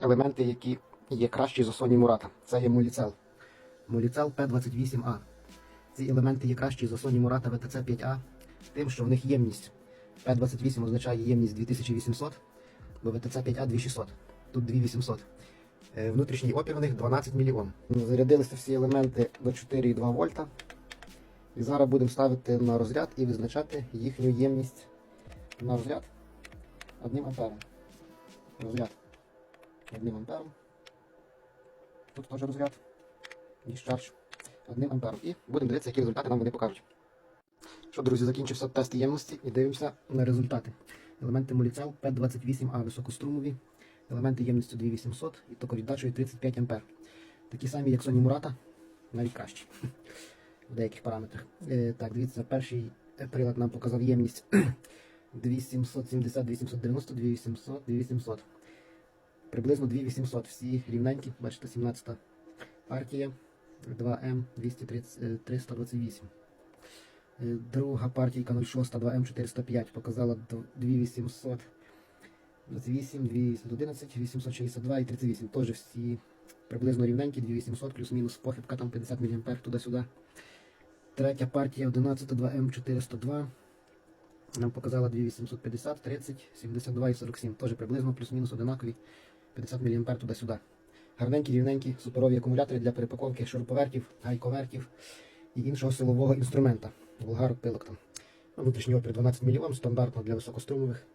елементи, які є кращі за Sony Murata. Це є Molicel. Molicel P28A. Ці елементи є кращі за Sony Murata VTC 5A, тим, що в них ємність. P28 означає ємність 2800, бо VTC 5A 2600. Тут 2800. Е, Внутрішній опір у них 12 мільйон. Зарядилися всі елементи до 4,2 вольта. І зараз будемо ставити на розряд і визначати їхню ємність на розряд 1 ампером. Розряд 1 ампером. Тут теж розряд. Discharge 1 ампером. І будемо дивитися, які результати нам вони покажуть. Що, друзі, закінчився тест ємності і дивимося на результати. Елементи Molicel P28A високострумові. Елементи ємністю 2800 і токовіддачею 35 А. Такі самі, як Sony Murata, навіть кращі в деяких параметрах. Е, так, дивіться, перший прилад нам показав ємність 2770, 290, 2800, 2800. Приблизно 2800. Всі рівненькі, бачите, 17 партія 2М 230, 328. Е, Друга партійка 06 2М 405 показала 2800. 28, 211, 862 і 38. Теж всі приблизно рівненькі, 2800, плюс-мінус похибка там 50 мА туди-сюди. Третя партія 11 2М402. Нам показала 2850, 30, 72 і 47. Теж приблизно плюс-мінус одинакові 50 мА туди-сюди. Гарненькі, рівненькі, суперові акумулятори для перепаковки шуруповертів, гайковертів і іншого силового інструмента. Волгарок пилок там. Внутрішній опір 12 мільйон, стандартно для високострумових.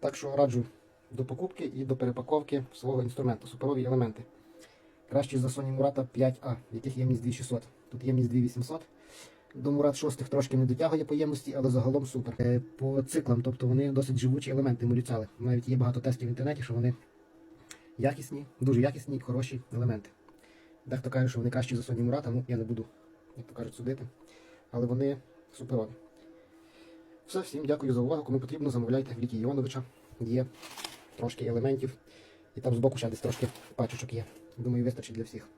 Так що раджу до покупки і до перепаковки свого інструменту, суперові елементи. Кращі за Sony Murata 5A, в яких ємність 2600. Тут ємність 2800. До Мурат 6 трошки не дотягує по ємності, але загалом супер. Е, По циклам, тобто вони досить живучі елементи молюцяли. Навіть є багато тестів в інтернеті, що вони якісні, дуже якісні, хороші елементи. Дехто каже, що вони кращі за Sony Murata, ну я не буду, як то кажуть, судити. Але вони суперові. Все, всім дякую за увагу. Кому потрібно, замовляйте в Лікі Іоновича. Є трошки елементів. І там збоку ще десь трошки пачечок є. Думаю, вистачить для всіх.